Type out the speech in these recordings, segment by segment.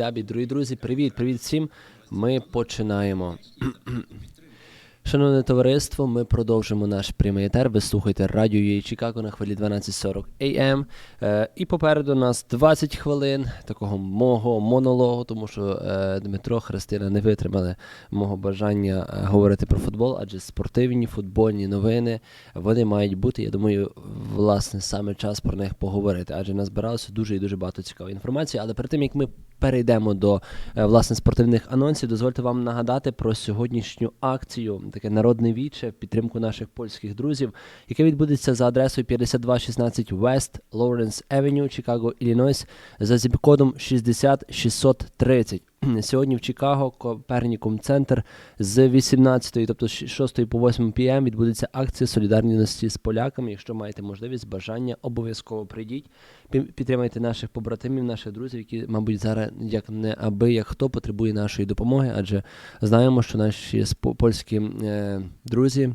Дабі. Дорогі друзі, привіт, привіт всім. Ми починаємо. Шановне товариство, ми продовжимо наш прямий етер. Ви слухаєте радіо UA Чикаго на хвилі 12.40 AM. Е, і попереду нас 20 хвилин такого мого монологу, тому що е, Дмитро Христина не витримали мого бажання е, говорити про футбол, адже спортивні футбольні новини вони мають бути. Я думаю, власне саме час про них поговорити, адже назбиралося дуже і дуже багато цікавої інформації. Але перед тим як ми перейдемо до е, власне спортивних анонсів, дозвольте вам нагадати про сьогоднішню акцію, таке народне віче в підтримку наших польських друзів, яке відбудеться за адресою 5216 West Lawrence Avenue, Чикаго, Illinois, за зіп-кодом 60630. Сьогодні в Чикаго, Копернікум центр з 18, тобто з 6 по 8 пм відбудеться акція солідарності з поляками. Якщо маєте можливість, бажання, обов'язково прийдіть, Пі- підтримайте наших побратимів, наших друзів, які, мабуть, зараз як не аби як хто потребує нашої допомоги, адже знаємо, що наші польські е, друзі.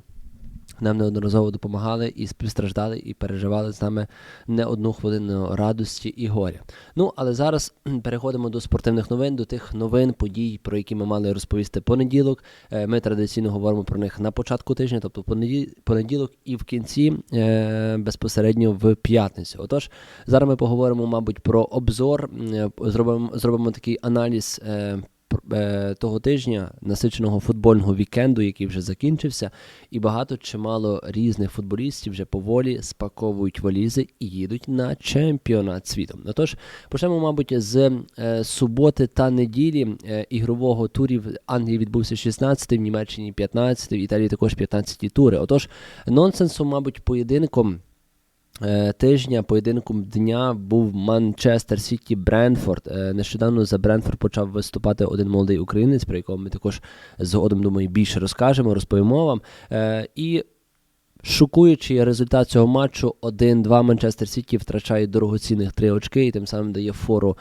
Нам неодноразово допомагали і співстраждали, і переживали з нами не одну хвилину радості і горя. Ну, але зараз переходимо до спортивних новин, до тих новин, подій, про які ми мали розповісти понеділок. Е, Ми традиційно говоримо про них на початку тижня, тобто понеділок і в кінці е, безпосередньо в п'ятницю. Отож, зараз ми поговоримо, мабуть, про обзор, е, зробимо, зробимо такий аналіз. Е, Того тижня насиченого футбольного вікенду, який вже закінчився, і багато чимало різних футболістів вже поволі спаковують валізи і їдуть на чемпіонат світу. Отож, почнемо, мабуть, з е, суботи та неділі е, ігрового турів. Англії відбувся 16, в Німеччині 15, в Італії також 15 тури. Отож, нонсенсом, мабуть, поєдинком. Е, Тижня поєдинком дня був Манчестер Сіті Бренфорд. Е, Нещодавно за Бренфорд почав виступати один молодий українець, про якого ми також згодом думаю більше розкажемо, розповімо вам. Е, І шокуючий результат цього матчу 1-2 Манчестер Сіті втрачає дорогоцінних три очки і тим самим дає фору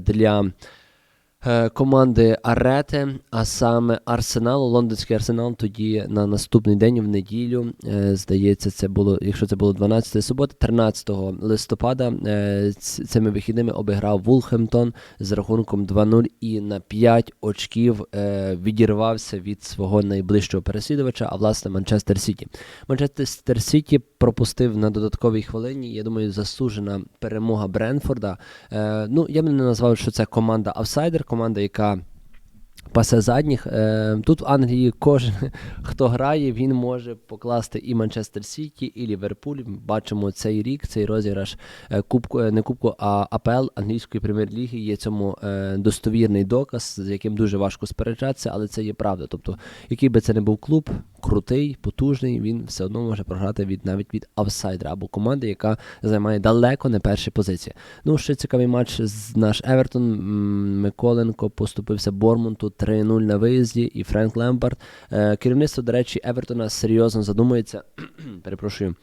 для команди Арете, а саме Арсеналу, лондонський арсенал. Тоді на наступний день в неділю, е, здається, це було, якщо це було 12 суботи, 13 листопада. е, Цими вихідними обіграв Вулхемтон з рахунком 2-0 і на 5 очків е, відірвався від свого найближчого переслідувача, а власне Манчестер Сіті. Манчестер Сіті пропустив на додатковій хвилині. Я думаю, заслужена перемога Бренфорда. Е, ну, я б не назвав, що це команда аутсайдер, команда, яка. Пасе задніх. Е, Тут в Англії кожен, хто грає, він може покласти і Манчестер Сіті, і Ліверпуль. Бачимо цей рік, цей розіграш е, кубку, е, не кубку, а АПЛ англійської прем'єр-ліги. Є цьому достовірний доказ, з яким дуже важко сперечатися, але це є правда. Тобто, який би це не був клуб, крутий, потужний, він все одно може програти від навіть від аутсайдера або команди, яка займає далеко не перші позиції. Ну, ще цікавий матч з наш Евертон. Миколенко поступився Бормунту 3-0 на виїзді, і Френк Лемпард. Е, Керівництво, до речі, Евертона серйозно задумується. перепрошую.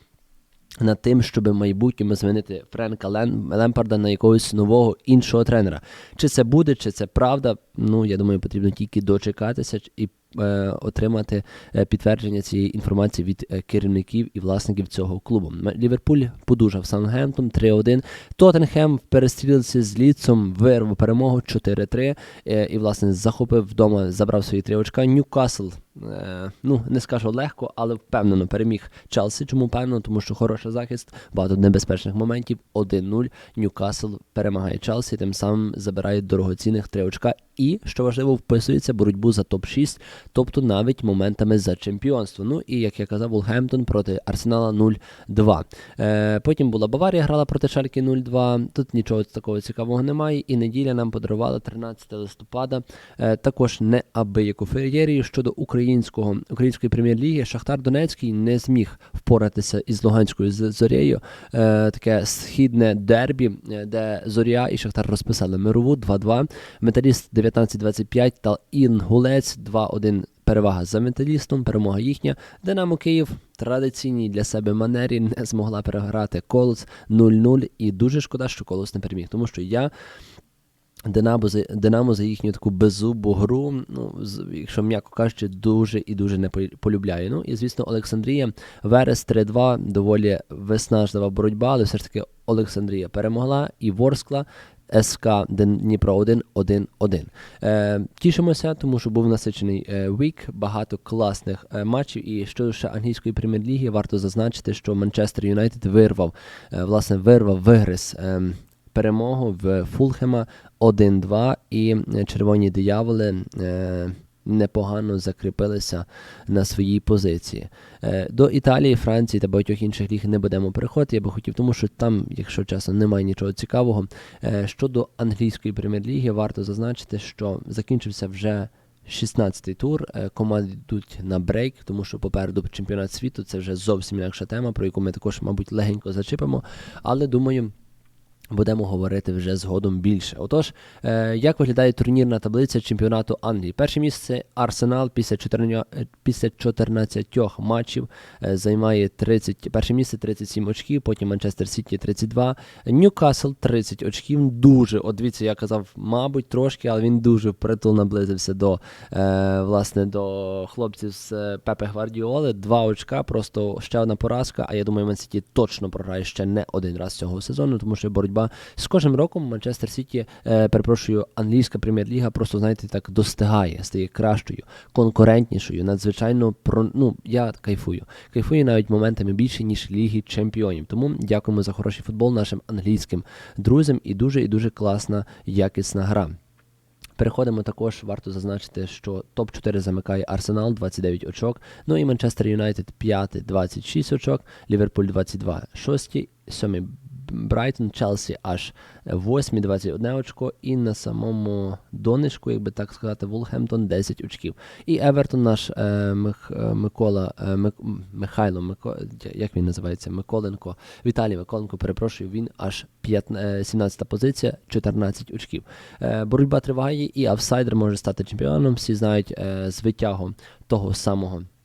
Над тим, щоб в майбутньому змінити Френка Лемпарда на якогось нового іншого тренера. Чи це буде, чи це правда? Ну я думаю, потрібно тільки дочекатися і отримати е, підтвердження цієї інформації від е, керівників і власників цього клубу. Ліверпуль подужав Саутгемптон 3-1. Тоттенхем перестрілився з ліцом, вирвав перемогу 4-3 е, і власне захопив вдома, забрав свої три очка. Ньюкасл. Е, ну не скажу легко, але впевнено переміг Челсі. Чому впевнено? Тому що хороший захист, багато небезпечних моментів. 1-0. Ньюкасл перемагає Челсі, тим самим забирає дорогоцінних три очка. І що важливо, вписується боротьбу за топ-6, тобто навіть моментами за чемпіонство. Ну і як я казав, Волхемптон проти Арсенала 0-2. Е, потім була Баварія, грала проти Шальки 0-2. Тут нічого такого цікавого немає. І неділя нам подарувала 13 листопада. Е, також неабияку феєрію щодо українського української прем'єр-ліги. Шахтар Донецький не зміг впоратися із Луганською зорєю. Е, таке східне дербі, е, де Зоря і Шахтар розписали мирову 2-2. Металіст 19-25 та Інгулець 2-1. Перевага за металістом, перемога їхня. Динамо Київ традиційній для себе манері не змогла переграти Колос 0-0. І дуже шкода, що Колос не переміг, тому що я Динамо за, Динамо за їхню таку беззубу гру, ну, якщо м'яко кажучи, дуже і дуже не полю- полюбляю. Ну і звісно, Олександрія, Верес 3-2, доволі виснажлива боротьба, але все ж таки Олександрія перемогла і Ворскла СК Дніпро 1 1-1. Е, Тішимося, тому що був насичений е, вік, багато класних е, матчів. І щодо ще англійської прем'єр-ліги, варто зазначити, що Манчестер Юнайтед вирвав, е, власне, вирвав вигриз. Перемогу в Фулхема 1-2, і червоні дияволи е, непогано закріпилися на своїй позиції. Е, До Італії, Франції та багатьох інших ліг не будемо переходити. Я би хотів, тому що там, якщо чесно, немає нічого цікавого. Е, Щодо англійської прем'єр-ліги, варто зазначити, що закінчився вже 16-й тур. Команди йдуть на брейк, тому що попереду чемпіонат світу це вже зовсім інакша тема, про яку ми також, мабуть, легенько зачепимо. Але думаю. Будемо говорити вже згодом більше. Отож, е, як виглядає турнірна таблиця чемпіонату Англії? Перше місце Арсенал після 14, е, після 14 матчів е, займає 30, перше місце 37 очків, потім Манчестер Сіті 32, Ньюкасл 30 очків. Дуже, от дивіться, я казав, мабуть, трошки, але він дуже впритул наблизився до власне до хлопців з Пепе Гвардіоли. Два очка, просто ще одна поразка. А я думаю, Ман Сіті точно програє ще не один раз цього сезону, тому що боротьба з кожним роком Манчестер Сіті, е, перепрошую, англійська прем'єр-ліга просто знаєте так достигає, стає кращою, конкурентнішою. Надзвичайно про ну я кайфую. Кайфую навіть моментами більше ніж ліги чемпіонів. Тому дякуємо за хороший футбол нашим англійським друзям і дуже і дуже класна якісна гра. Переходимо також, варто зазначити, що топ-4 замикає Арсенал 29 очок. Ну і Манчестер Юнайтед 5, 26 очок, Ліверпуль 22, 6, 7 Брайтон, Челсі аж 8, 21 очко, і на самому донишку, як би так сказати, Вулхемптон 10 очків. І Евертон наш е, Мих, е, Микола е, Михайло, Мико, як він називається? Миколенко, Віталій Миколенко, перепрошую, він аж 15, 17 позиція, 14 очків. Е, боротьба триває, і аутсайдер може стати чемпіоном. Всі знають е, з витягом того самого е,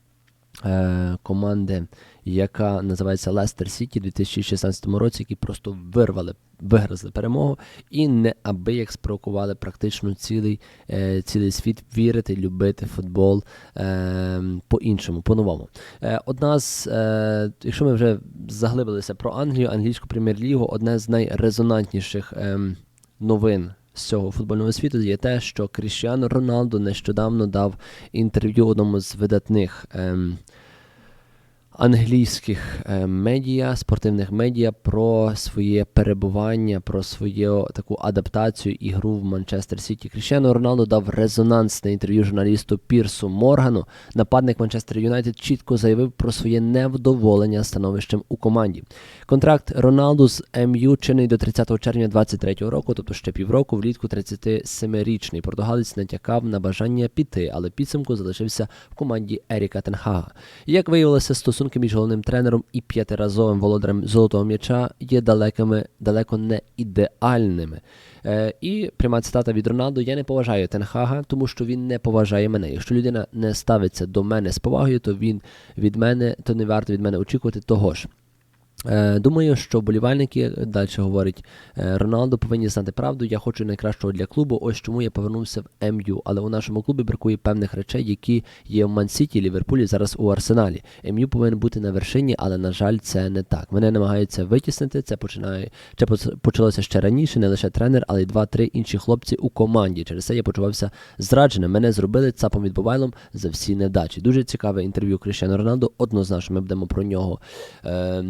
команди, яка називається Лестер Сіті у 2016 році, які просто вирвали, вигризли перемогу і неабияк спровокували практично цілий, е, цілий світ вірити, любити футбол е, по-іншому, по-новому. Е, одна з, е, якщо ми вже заглибилися про Англію, англійську прем'єр-лігу, одне з найрезонантніших е, новин з цього футбольного світу є те, що Кріштіану Роналду нещодавно дав інтерв'ю одному з видатних ем, англійських е, медіа, спортивних медіа про своє перебування, про свою таку адаптацію і гру в Манчестер Сіті. Кріщіано Роналдо дав резонансне інтерв'ю журналісту Пірсу Моргану. Нападник Манчестер Юнайтед чітко заявив про своє невдоволення становищем у команді. Контракт Роналду з МЮ чинний до 30 червня 2023 року, тобто ще півроку, влітку 37-річний. Португалець натякав на бажання піти, але підсумку залишився в команді Еріка Тенхага. Як виявилося, стосунки між головним тренером і п'ятиразовим володарем золотого м'яча є далекими, далеко не ідеальними. Е, і пряма цитата від Роналду: Я не поважаю Тенхага, тому що він не поважає мене. Якщо людина не ставиться до мене з повагою, то він від мене, то не варто від мене очікувати того ж. Е, Думаю, що болівальники далі говорить е, Роналдо повинні знати правду. Я хочу найкращого для клубу. Ось чому я повернувся в МЮ. Але у нашому клубі бракує певних речей, які є в Ман-Сіті, Ліверпулі, зараз у Арсеналі. МЮ повинен бути на вершині, але на жаль, це не так. Мене намагаються витіснити. Це починає це почалося ще раніше. Не лише тренер, але й два-три інші хлопці у команді. Через це я почувався зрадженим. Мене зробили цапом відбувайлом за всі невдачі. Дуже цікаве інтерв'ю Крищану Роналду. Однозначно, ми будемо про нього. Е,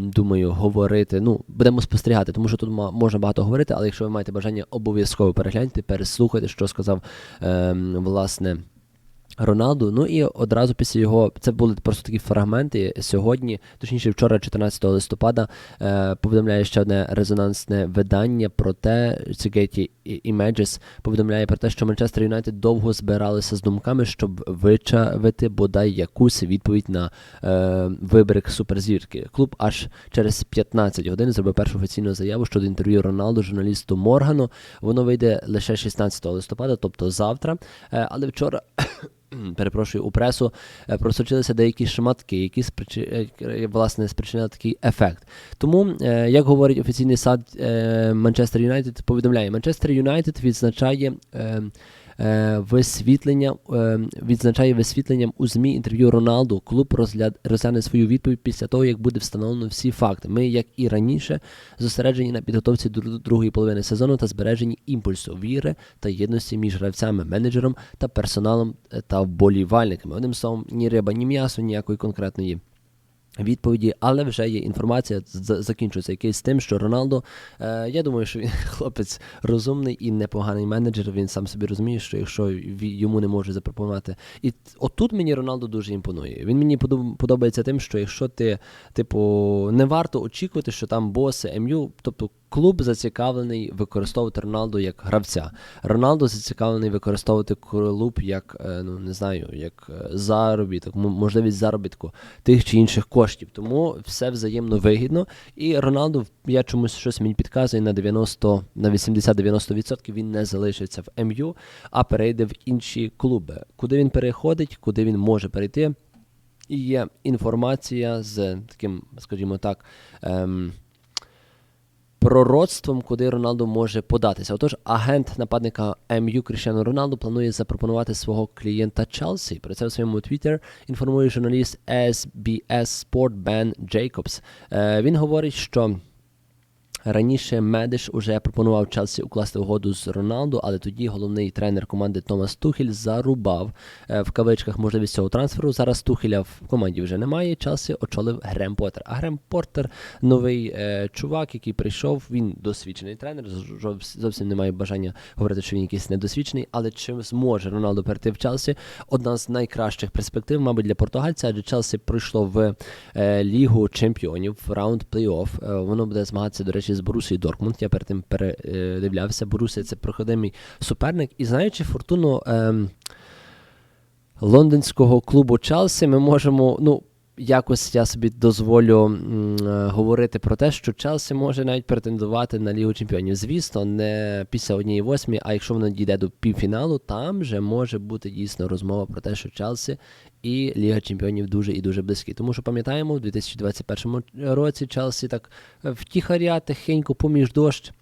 думаю говорити. Ну, будемо спостерігати, тому що тут можна багато говорити, але якщо ви маєте бажання, обов'язково перегляньте, переслухайте, що сказав е, власне. Роналду, ну і одразу після його це були просто такі фрагменти. Сьогодні, точніше, вчора, 14 листопада, е, повідомляє ще одне резонансне видання про те, Getty Images повідомляє про те, що Манчестер Юнайтед довго збиралися з думками, щоб вичавити бодай якусь відповідь на е, вибрик суперзірки. Клуб аж через 15 годин зробив першу офіційну заяву щодо інтерв'ю Роналду журналісту Моргану. Воно вийде лише 16 листопада, тобто завтра. Е, але вчора. Перепрошую, у пресу е, просочилися деякі шматки, які спричи... Е, власне спричинили такий ефект. Тому, е, як говорить офіційний сад Манчестер Юнайтед, повідомляє, Манчестер Юнайтед відзначає е, висвітленням, е, відзначає висвітленням у ЗМІ інтерв'ю Роналду. Клуб розгляд, розгляне свою відповідь після того, як буде встановлено всі факти. Ми, як і раніше, зосереджені на підготовці до другої половини сезону та збереженні імпульсу, віри та єдності між гравцями, менеджером та персоналом е, та вболівальниками. Одним словом, ні риба, ні м'ясо, ніякої конкретної. Відповіді, але вже є інформація, закінчується якийсь з тим, що Роналдо, е, я думаю, що він хлопець розумний і непоганий менеджер. Він сам собі розуміє, що якщо йому не може запропонувати. І отут мені Роналдо дуже імпонує. Він мені подобається тим, що якщо ти, типу, не варто очікувати, що там боси МЮ, тобто клуб зацікавлений використовувати Роналду як гравця. Роналдо зацікавлений використовувати клуб як, е, ну не знаю, як е, заробіток, можливість заробітку тих чи інших коштів. Тому все взаємно вигідно. І Роналду, я чомусь щось мені підказує на 90, на 80-90% він не залишиться в МЮ, а перейде в інші клуби. Куди він переходить, куди він може перейти. І є інформація з таким, скажімо так, ем, пророцтвом, куди Роналду може податися. Отож, агент нападника МЮ Кріщану Роналду планує запропонувати свого клієнта Челсі. Про це в своєму Твіттер інформує журналіст SBS Sport Бен Джейкобс. Він говорить, що. Раніше Медиш уже пропонував Челсі укласти угоду з Роналду, але тоді головний тренер команди Томас Тухель зарубав е, в кавичках можливість цього трансферу. Зараз Тухеля в команді вже немає. Челсі очолив Грем Поттер. А Грем Поттер новий е, чувак, який прийшов. Він досвідчений тренер. Зовсім не має бажання говорити, що він якийсь недосвідчений. Але чи зможе Роналду перейти в Челсі? Одна з найкращих перспектив, мабуть, для португальця, адже Челсі пройшло в е, Лігу чемпіонів в раунд плей-офф. Воно буде змагатися, до речі, з Борусією Дортмунд. Я перед тим передивлявся. Борусія це проходимий суперник. І знаючи фортуну ем, лондонського клубу Челсі, ми можемо. ну, Якось я собі дозволю м, е, говорити про те, що Челсі може навіть претендувати на Лігу Чемпіонів. Звісно, не після однієї восьмі, а якщо воно дійде до півфіналу, там вже може бути дійсно розмова про те, що Челсі і Ліга Чемпіонів дуже і дуже близькі. Тому що пам'ятаємо, у 2021 році Челсі так е, втіхаря тихенько поміж дощ.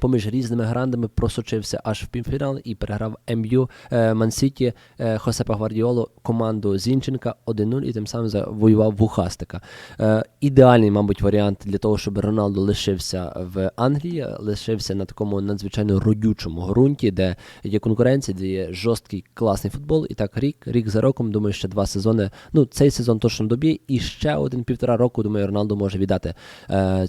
Поміж різними грандами просочився аж в півфінал і переграв МЮ е, Мансіті е, Хосепа Гвардіоло команду Зінченка 1-0 і тим самим завоював Вухастика. Е, ідеальний, мабуть, варіант для того, щоб Роналдо лишився в Англії, лишився на такому надзвичайно родючому ґрунті, де є конкуренція, де є жорсткий класний футбол. І так рік, рік за роком, думаю, ще два сезони. Ну, цей сезон точно доб'є, і ще один півтора року, думаю, Роналдо може віддати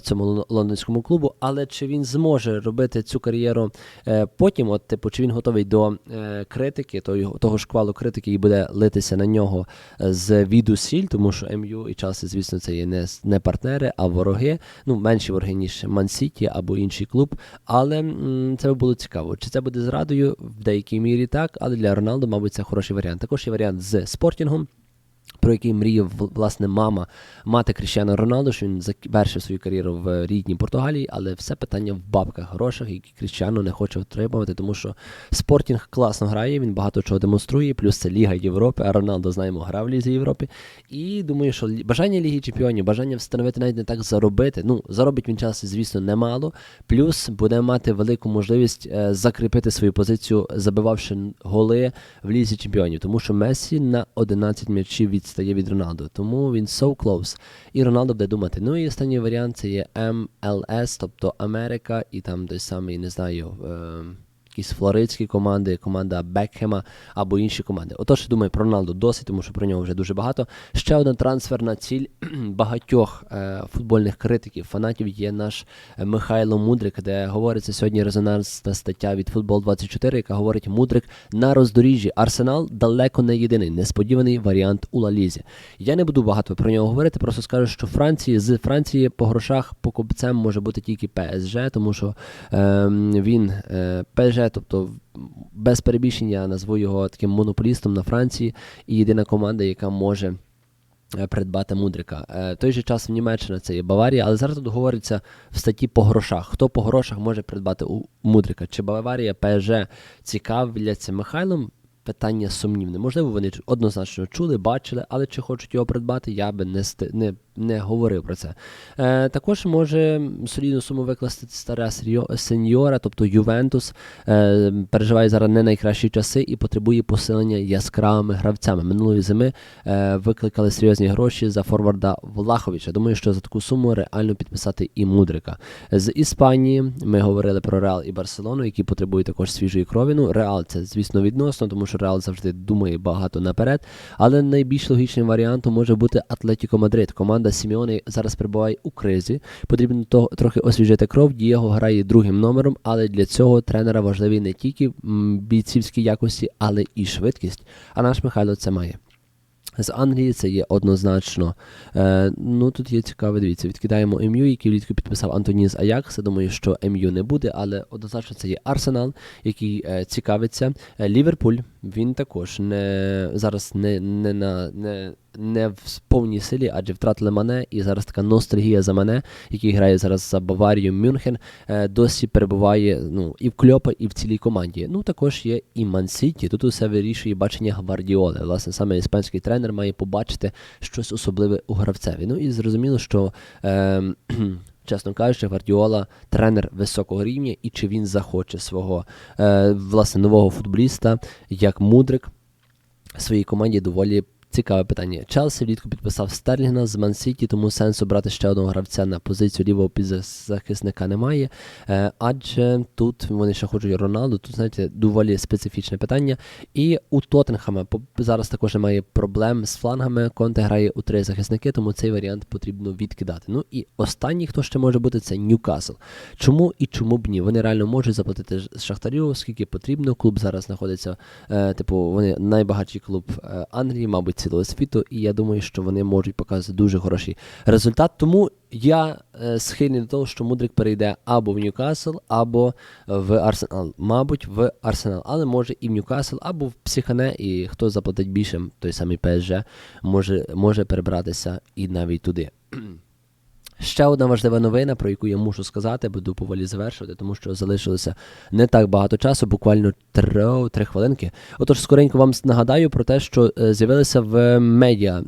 цьому лондонському клубу. Але чи він зможе робити цю кар'єру е, потім? От, типу, чи він готовий до е, критики, того, того шквалу критики, і буде литися на нього е, з віду сіль, тому що МЮ і Челсі, звісно, це є не, не партнери, а вороги. Ну, менші вороги, ніж Ман-Сіті або інший клуб. Але м, це було цікаво. Чи це буде зрадою? В деякій мірі так, але для Роналду, мабуть, це хороший варіант. Також є варіант з спортінгом. Про який мріяв власне мама мати Кріщано Роналду, що він завершив свою кар'єру в рідній Португалії, але все питання в бабках грошах, які Кріщано не хоче отримувати, тому що спортінг класно грає, він багато чого демонструє, плюс це Ліга Європи, а Роналдо знаємо, грав в Лізі Європи. І думаю, що бажання Ліги Чемпіонів, бажання встановити навіть не так заробити. Ну, заробить він часу, звісно, немало. Плюс буде мати велику можливість е, закріпити свою позицію, забивавши голи в Лізі Чемпіонів, тому що Мессі на 11 м'ячів відстає від Роналду. Тому він so close. І Роналдо буде думати. Ну і останній варіант це є MLS, тобто Америка, і там той самий, не знаю. Е- Якісь флоридські команди, команда Бекхема або інші команди. Отож, думаю, про Роналду досить, тому що про нього вже дуже багато. Ще один трансферна ціль багатьох е, футбольних критиків, фанатів є наш е, Михайло Мудрик, де говориться сьогодні резонансна стаття від Футбол 24, яка говорить Мудрик на роздоріжжі. Арсенал далеко не єдиний несподіваний варіант у Лалізі. Я не буду багато про нього говорити, просто скажу, що Франції з Франції по грошах покупцем може бути тільки ПСЖ, тому що ем, він е, ПСЖ, тобто без перебільшення назву його таким монополістом на Франції, і єдина команда, яка може е, придбати Мудрика. Е, той же час в Німеччина це є Баварія, але зараз тут говориться в статті по грошах. Хто по грошах може придбати у Мудрика? Чи Баварія, ПСЖ цікавляться Михайлом? Питання сумнівне. Можливо, вони однозначно чули, бачили, але чи хочуть його придбати, я би не, не не говорив про це. Е, також може солідну суму викласти стара сеньора, тобто Ювентус. Е, переживає зараз не найкращі часи і потребує посилення яскравими гравцями. Минулої зими е, викликали серйозні гроші за форварда Влаховича. Думаю, що за таку суму реально підписати і Мудрика. З Іспанії ми говорили про Реал і Барселону, які потребують також свіжої крові. Ну, Реал це, звісно, відносно, тому що Реал завжди думає багато наперед. Але найбільш логічним варіантом може бути Атлетіко Мадрид. Команда Сіміони зараз перебуває у кризі. Потрібно то, трохи освіжити кров. Дієго грає другим номером, але для цього тренера важливі не тільки бійцівські якості, але і швидкість. А наш Михайло це має. З Англії це є однозначно. Е, ну тут є цікаве, дивіться, відкидаємо МЮ, який влітку підписав Антоні з Аякса. Думаю, що МЮ не буде, але однозначно це є Арсенал, який е, цікавиться. Е, Ліверпуль він також не зараз не, не на не. Не в повній силі, адже втратили мене, і зараз така ностальгія за мене, який грає зараз за Баварію Мюнхен, е, досі перебуває ну, і в Кльопа, і в цілій команді. Ну також є і Ман-Сіті. Тут усе вирішує бачення Гвардіоли. Власне, саме іспанський тренер має побачити щось особливе у гравцеві. Ну і зрозуміло, що. Е, Чесно кажучи, Гвардіола тренер високого рівня, і чи він захоче свого е, власне нового футболіста як мудрик своїй команді доволі цікаве питання. Челсі влітку підписав Стерлінга з Ман-Сіті, тому сенсу брати ще одного гравця на позицію лівого підзахисника немає. Е, адже тут вони ще хочуть Роналду. Тут, знаєте, доволі специфічне питання. І у Тоттенхема зараз також немає проблем з флангами. Конте грає у три захисники, тому цей варіант потрібно відкидати. Ну і останній, хто ще може бути, це Ньюкасл. Чому і чому б ні? Вони реально можуть заплатити Шахтарю, скільки потрібно. Клуб зараз знаходиться, е, типу, вони найбагатший клуб е, Англії, мабуть, цілого світу. І я думаю, що вони можуть показати дуже хороший результат. Тому я е, схильний до того, що Мудрик перейде або в Ньюкасл, або в Арсенал. Мабуть, в Арсенал, але може і в Ньюкасл, або в Психане, і хто заплатить більше, той самий ПСЖ, може, може перебратися і навіть туди. Ще одна важлива новина, про яку я мушу сказати, буду поволі завершувати, тому що залишилося не так багато часу, буквально три, три хвилинки. Отож, скоренько вам нагадаю про те, що е, з'явилася в медіа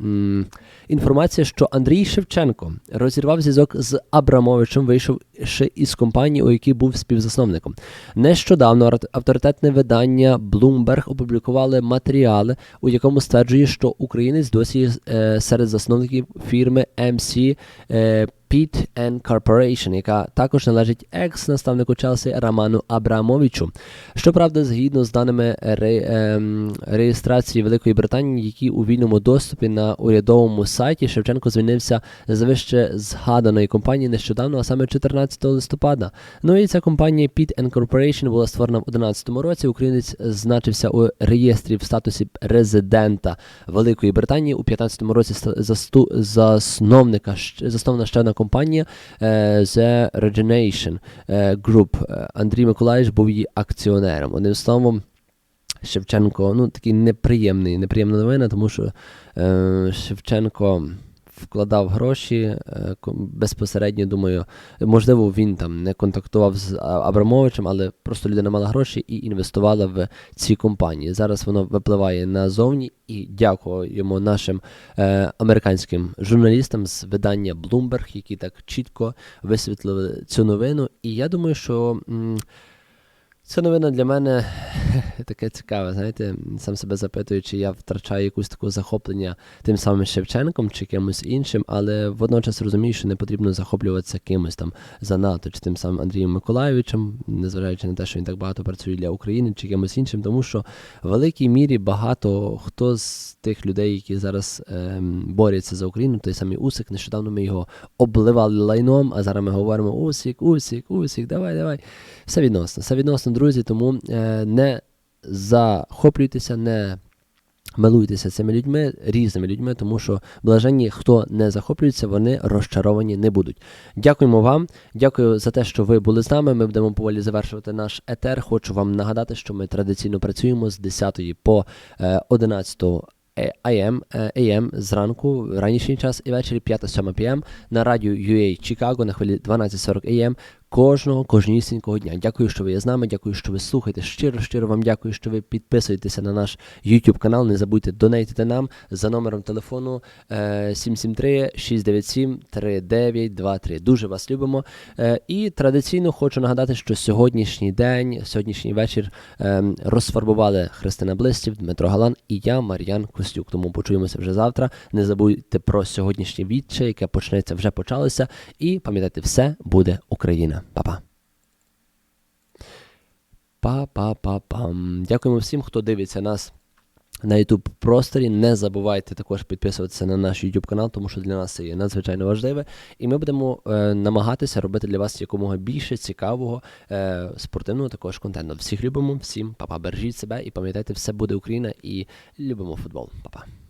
інформація, що Андрій Шевченко розірвав зв'язок з Абрамовичем, вийшовши із компанії, у якій був співзасновником. Нещодавно авторитетне видання Bloomberg опублікували матеріали, у якому стверджує, що українець досі е, серед засновників фірми MC е, Pitt and Corporation, яка також належить екс-наставнику Челсі Роману Абрамовичу. Щоправда, згідно з даними ре, ем, реєстрації Великої Британії, які у вільному доступі на урядовому сайті, Шевченко звільнився з вище згаданої компанії нещодавно, а саме 14 листопада. Ну і ця компанія Pitt and Corporation була створена в 2011 році. Українець значився у реєстрі в статусі резидента Великої Британії. У 2015 році засту, засновника заснована ще одна компанія е, The Regeneration е, Group. Е, Андрій Миколаївич був її акціонером. Одним словом. Шевченко, ну такий неприємний, неприємна новина, тому що е, Шевченко вкладав гроші е, безпосередньо, думаю, можливо, він там не контактував з Абрамовичем, але просто людина мала гроші і інвестувала в ці компанії. Зараз воно випливає назовні, і дякуємо нашим е, американським журналістам з видання Bloomberg, які так чітко висвітлили цю новину. І я думаю, що. м, Ця новина для мене таке цікаве, знаєте, сам себе запитую, чи я втрачаю якусь таку захоплення тим самим Шевченком чи кимось іншим, але водночас розумію, що не потрібно захоплюватися кимось там занадто, чи тим самим Андрієм Миколаєвичем, незважаючи на те, що він так багато працює для України, чи кимось іншим, тому що в великій мірі багато хто з тих людей, які зараз ем, борються за Україну, той самий Усик, нещодавно ми його обливали лайном, а зараз ми говоримо Усик, Усик, Усик, давай, давай. Все відносно, все відносно, друзі, тому не захоплюйтеся, не милуйтеся цими людьми, різними людьми, тому що блаженні, хто не захоплюється, вони розчаровані не будуть. Дякуємо вам, дякую за те, що ви були з нами. Ми будемо поволі завершувати наш етер. Хочу вам нагадати, що ми традиційно працюємо з 10 по е, 11 е, AM, AM зранку, ранішній час і ввечері 5-7 PM на радіо UA Chicago на хвилі 12.40 AM. Кожного, кожнісінького дня. Дякую, що ви є з нами. Дякую, що ви слухаєте. Щиро, щиро вам дякую, що ви підписуєтеся на наш YouTube канал. Не забудьте донейтити нам за номером телефону е, 773 697 3923. Дуже вас любимо. Е, і традиційно хочу нагадати, що сьогоднішній день, сьогоднішній вечір е, розфарбували Христина Блистів, Дмитро Галан і я, Мар'ян Костюк. Тому почуємося вже завтра. Не забудьте про сьогоднішнє віче, яке почнеться, вже почалося. І пам'ятайте, все буде Україна. Па-па. Па-па-па-пам. Дякуємо всім, хто дивиться нас на YouTube просторі. Не забувайте також підписуватися на наш YouTube канал, тому що для нас це є надзвичайно важливе. І ми будемо е, намагатися робити для вас якомога більше цікавого е, спортивного також контенту. Всіх любимо, всім па-па, бережіть себе і пам'ятайте, все буде Україна і любимо футбол. Па-па.